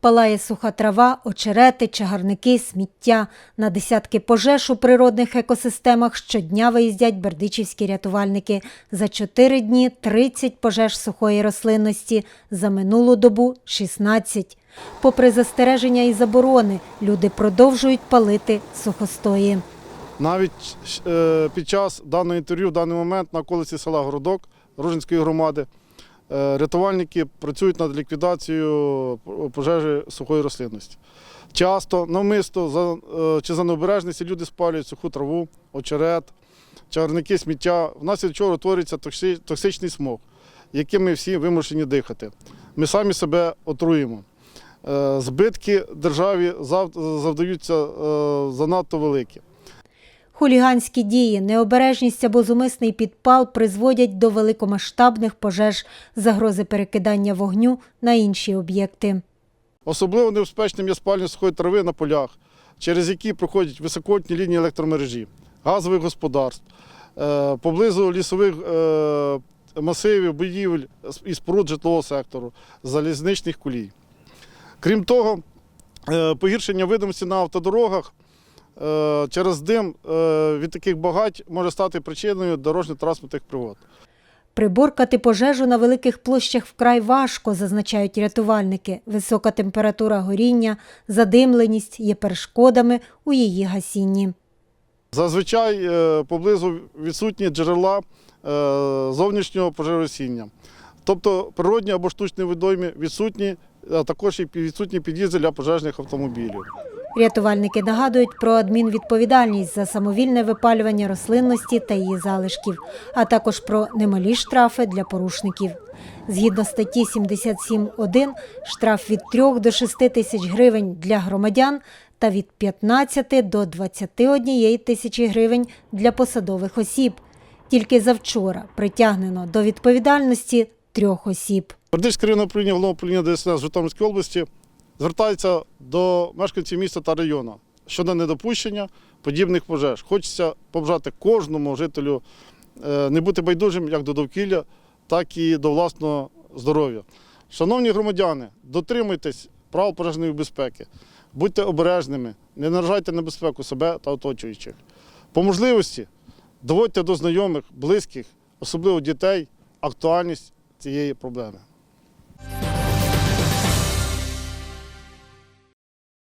Палає суха трава, очерети, чагарники, сміття. На десятки пожеж у природних екосистемах щодня виїздять бердичівські рятувальники. За чотири дні 30 пожеж сухої рослинності, за минулу добу 16. Попри застереження і заборони, люди продовжують палити сухостої. Навіть е, під час даного інтерв'ю, в даний момент на околиці села Городок Ружинської громади, рятувальники працюють над ліквідацією пожежі сухої рослинності. Часто, навмисно за, е, чи за необережності люди спалюють суху траву, очерет, чагарники, сміття, внаслідок чого утворюється токси- токсичний смог, яким ми всі вимушені дихати. Ми самі себе отруємо. Е, Збитки державі завдаються е, занадто великі. Хуліганські дії, необережність або зумисний підпал призводять до великомасштабних пожеж, загрози перекидання вогню на інші об'єкти. Особливо небезпечним є спалення сухої трави на полях, через які проходять високотні лінії електромережі, газових господарств, е, поблизу лісових е, масивів, будівель і споруд житлового сектору, залізничних колій. Крім того, е, погіршення видимості на автодорогах через дим е, від таких багать може стати причиною дорожньо-транспортних пригод. Приборкати пожежу на великих площах вкрай важко, зазначають рятувальники. Висока температура горіння, задимленість є перешкодами у її гасінні. Зазвичай е, поблизу відсутні джерела е, зовнішнього пожежогасіння. Тобто природні або штучні водойми відсутні, а також і відсутні під'їзди для пожежних автомобілів. Рятувальники нагадують про адмінвідповідальність за самовільне випалювання рослинності та її залишків, а також про немалі штрафи для порушників. Згідно статті 77.1, штраф від 3 до 6 тисяч гривень для громадян та від 15 до 21 тисячі гривень для посадових осіб. Тільки завчора притягнено до відповідальності трьох осіб. Бердичське районне управління головного управління ДСНС Житомирської області звертається до мешканців міста та району щодо недопущення подібних пожеж. Хочеться побажати кожному жителю е, не бути байдужим як до довкілля, так і до власного здоров'я. Шановні громадяни, дотримуйтесь правил пожежної безпеки, будьте обережними, не наражайте на безпеку себе та оточуючих. По можливості доводьте до знайомих, близьких, особливо дітей, актуальність цієї проблеми.